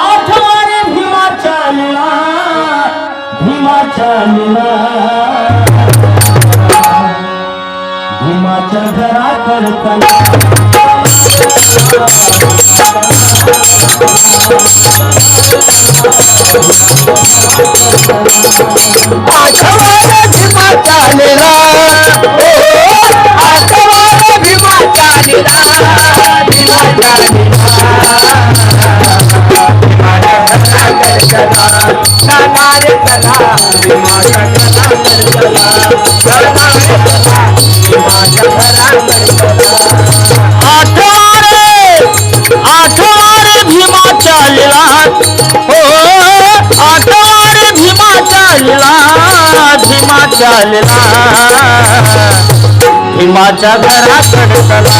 आठवारे भीमाच्या लीला भीमाच्या घराकडे आठवारे आठवारे भीमा चालला हो आठवारे भीमा चालला भीमा चालला भीमाच्या घराकड चला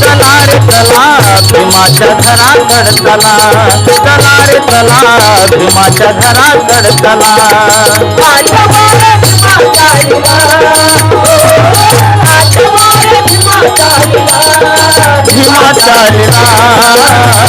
चला रे चला भीमाच्या घराकड चला चला रे चला भीमाच्या घराकड चला. भीमा चालला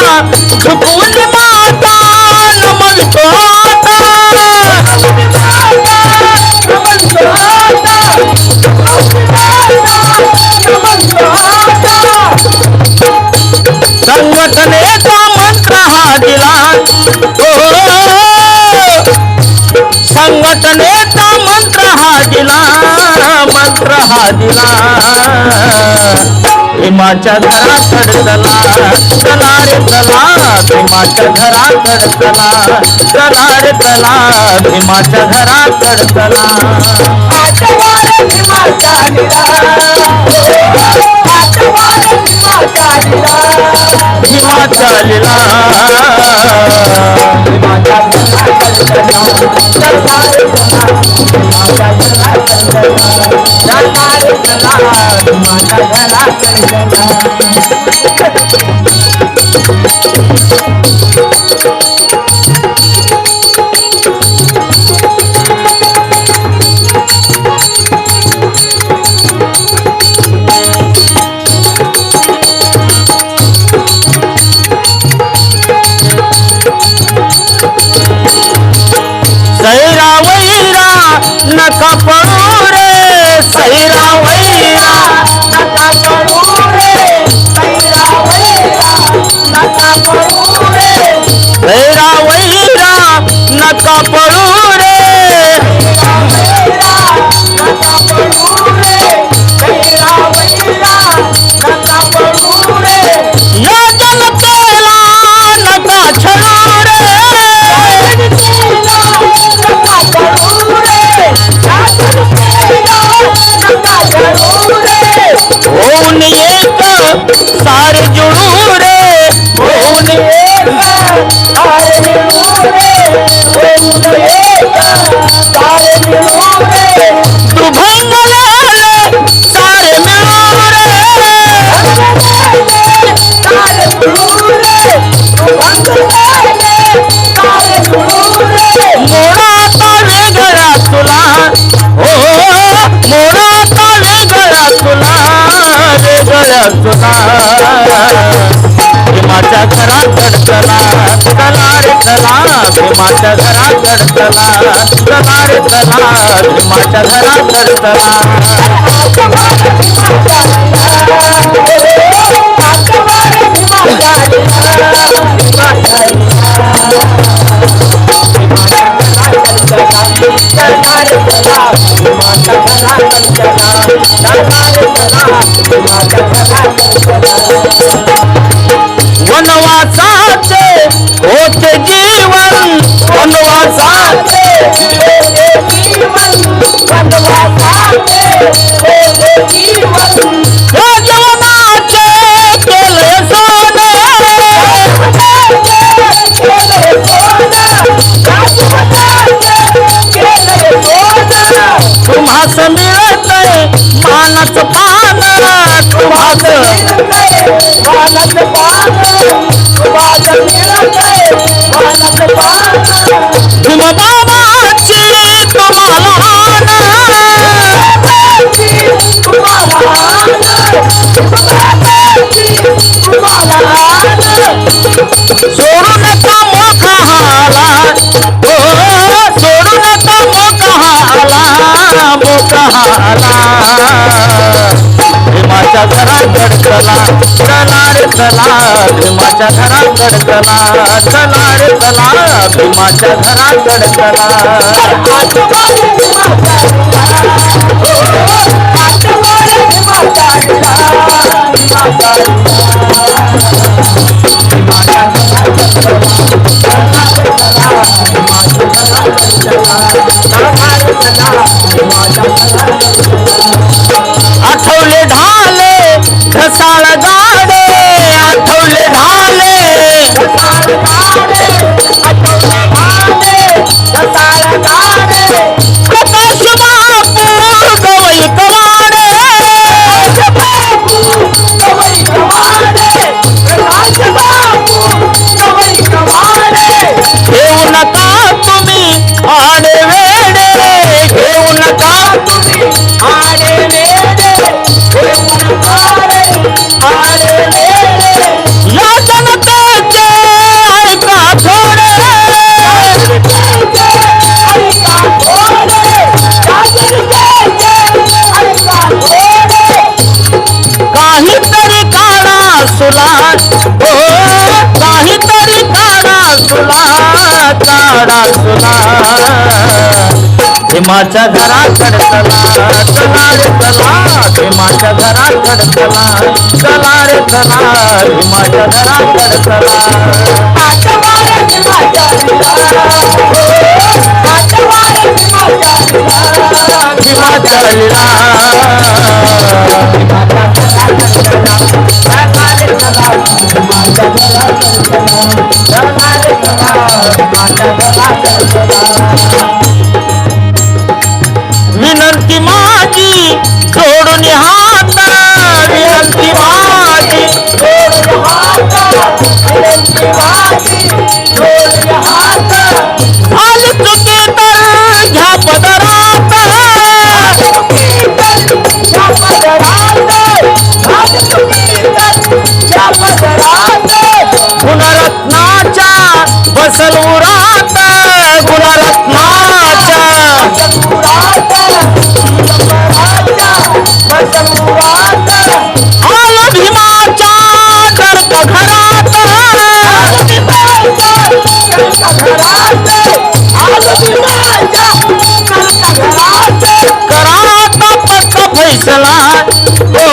झुकून माता नमन संघटनेचा मंत्र हा दिला. हो. संघटनेचा मंत्र हा दिला. मंत्र हा दिला. भीमाच्या घराकड चला चला रे चला भीमाच्या घराकड चला चला रे चला भीमाच्या घराकड चला भीमा चला सैरा माझ्या घरात चला चला रे चला. माच्या घरा चढतला प्रकार चला माच्या घरा चढतला वनवासाचे होत गे ಜೀವನ್ ಒಂದು ಜೀವ माझ्या घरात गडकला चला रे चला माझ्या घरात गडकला चला रे चला भीमाच्या घरात गडकला काढा सुला हो काहीतरी काढा सुला काढा सुला. भीमाच्या घरात कडकला चला रे चला भीमाच्या घरात कडकला चला रे चला भीमाच्या घरात कडकला विनंती बसल गुणरत्नाच्या आल भीमाच्या गर्भ घरात कराता पक्का फैसला. ओ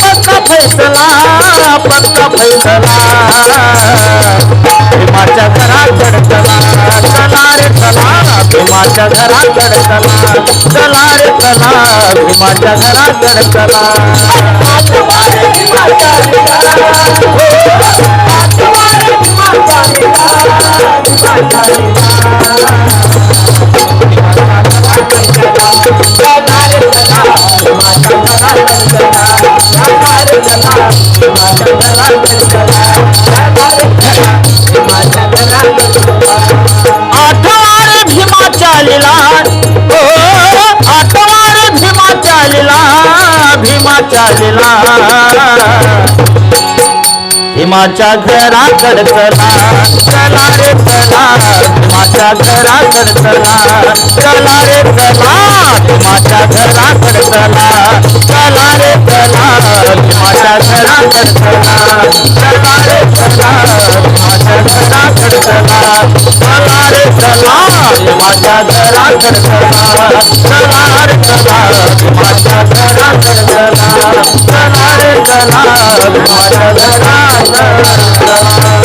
पक्का फैसला पक्का फैसला. घरात चला चला रे चला भीमाच्या घरात चला चला रे चला भीमाच्या घरात Thank you. भीमाच्या लिला भीमाच्या घरात चला चला रे चला चला चला रे चला भीमाच्या घरात चला चला रे चला घरात चला चला रे चला भीमाच्या घरात चला चला रे चला चला रे चला मदला मदला